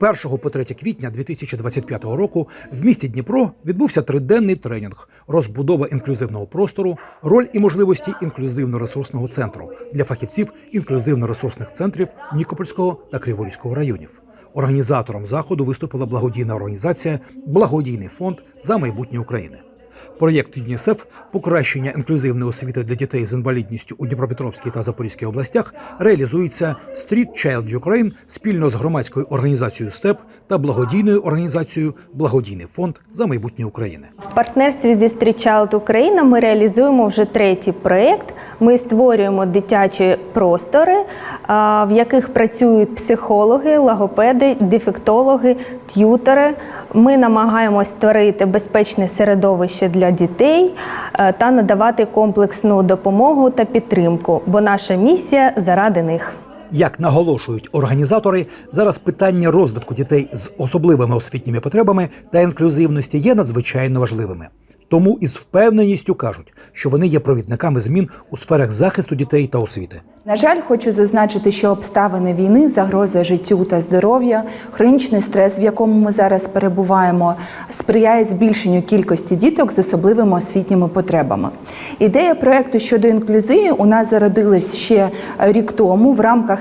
1 по 3 квітня 2025 року в місті Дніпро відбувся триденний тренінг розбудова інклюзивного простору, роль і можливості інклюзивно-ресурсного центру для фахівців інклюзивно-ресурсних центрів Нікопольського та Криворізького районів. Організатором заходу виступила благодійна організація Благодійний фонд за майбутнє України. Проєкт ЮНІСЕФ покращення інклюзивної освіти для дітей з інвалідністю у Дніпропетровській та Запорізькій областях реалізується Street Child Ukraine спільно з громадською організацією СТЕП та благодійною організацією Благодійний фонд за майбутнє України. В партнерстві зі Street Child Україна ми реалізуємо вже третій проєкт. Ми створюємо дитячі простори, в яких працюють психологи, логопеди, дефектологи, т'ютери. Ми намагаємось створити безпечне середовище для дітей е, та надавати комплексну допомогу та підтримку, бо наша місія заради них. Як наголошують організатори, зараз питання розвитку дітей з особливими освітніми потребами та інклюзивності є надзвичайно важливими. Тому із впевненістю кажуть, що вони є провідниками змін у сферах захисту дітей та освіти. На жаль, хочу зазначити, що обставини війни, загроза життю та здоров'я, хронічний стрес, в якому ми зараз перебуваємо, сприяє збільшенню кількості діток з особливими освітніми потребами. Ідея проекту щодо інклюзії у нас зародилась ще рік тому в рамках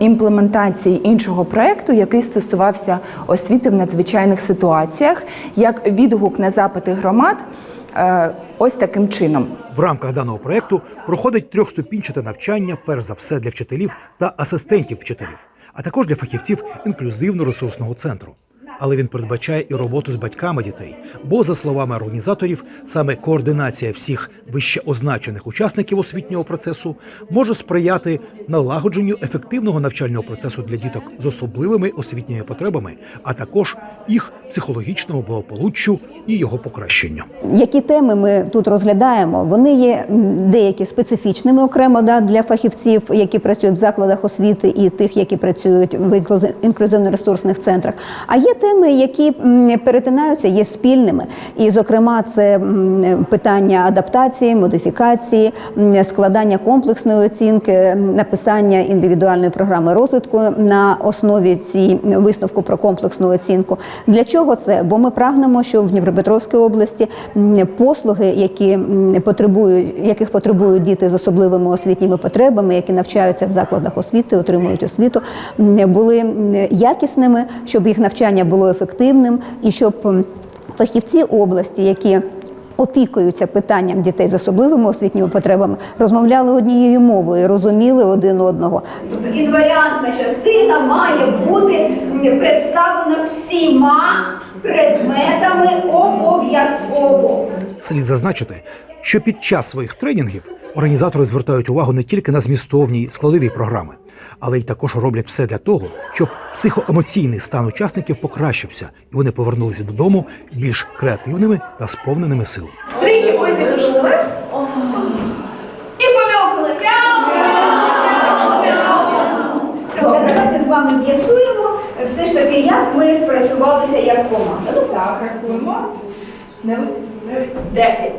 імплементації іншого проекту, який стосувався освіти в надзвичайних ситуаціях, як відгук на запити громад. Е, Ось таким чином. В рамках даного проекту проходить трьохступінчате навчання, перш за все для вчителів та асистентів вчителів, а також для фахівців інклюзивно-ресурсного центру. Але він передбачає і роботу з батьками дітей, бо, за словами організаторів, саме координація всіх вище означених учасників освітнього процесу може сприяти налагодженню ефективного навчального процесу для діток з особливими освітніми потребами, а також їх психологічного благополуччю і його покращенню. Які теми ми тут розглядаємо? Вони є деякі специфічними окремо да, для фахівців, які працюють в закладах освіти, і тих, які працюють в інклюзивно-ресурсних центрах. А є теми, які перетинаються, є спільними. І, зокрема, це питання адаптації, модифікації, складання комплексної оцінки, написання індивідуальної програми розвитку на основі цієї висновку про комплексну оцінку. Для чого це? Бо ми прагнемо, що в Дніпропетровській області послуги, які потребують, яких потребують діти з особливими освітніми потребами, які навчаються в закладах освіти, отримують освіту, були якісними, щоб їх навчання було ефективним і щоб фахівці області, які Опікуються питанням дітей з особливими освітніми потребами, розмовляли однією мовою, розуміли один одного. Інваріантна частина має бути представлена всіма предметами обов'язково. Слід зазначити, що під час своїх тренінгів організатори звертають увагу не тільки на змістовні складові програми, але й також роблять все для того, щоб психоемоційний стан учасників покращився, і вони повернулися додому більш креативними та сповненими сил. Тричі ось дошли. І. Добре, давайте з вами з'ясуємо все ж таки, як ми спрацювалися як команда. Ну, Так, рахуємо. Не вистачить. Десять.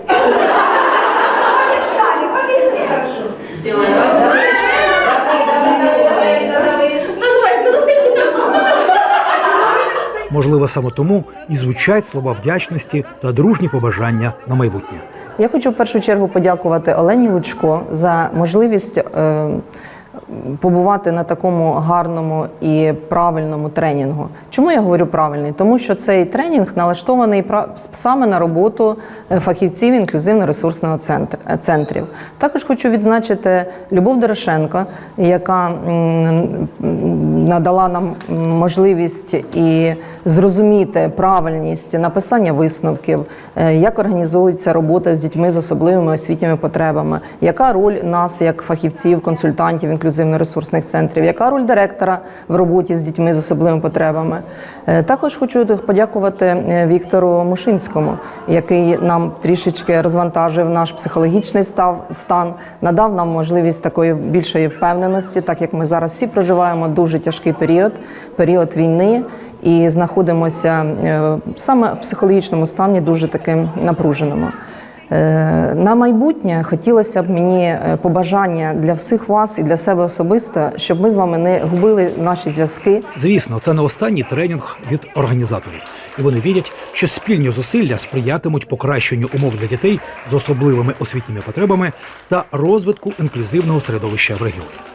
Можливо, саме тому і звучать слова вдячності та дружні побажання на майбутнє. Я хочу в першу чергу подякувати Олені Лучко за можливість е, побувати на такому гарному і правильному тренінгу. Чому я говорю правильний? Тому що цей тренінг налаштований саме на роботу е, фахівців інклюзивно-ресурсного центр- центрів. Також хочу відзначити Любов Дорошенко, яка надала нам можливість і зрозуміти правильність написання висновків, е, як організовується робота з дітьми з особливими освітніми потребами, яка роль нас, як фахівців, консультантів інклюзивно-ресурсних центрів, яка роль директора в роботі з дітьми з особливими потребами. Е, Також хочу подякувати е, Віктору Мушинському, який нам трішечки розвантажив наш психологічний стан, надав нам можливість такої більшої впевненості, так як ми зараз всі проживаємо дуже тяжкий період, період війни. І знаходимося е, саме в психологічному стані дуже таким напруженому. Е, На майбутнє хотілося б мені е, побажання для всіх вас і для себе особисто, щоб ми з вами не губили наші зв'язки, Звісно, це не останній тренінг від організаторів, і вони вірять, що спільні зусилля сприятимуть покращенню умов для дітей з особливими освітніми потребами та розвитку інклюзивного середовища в регіоні.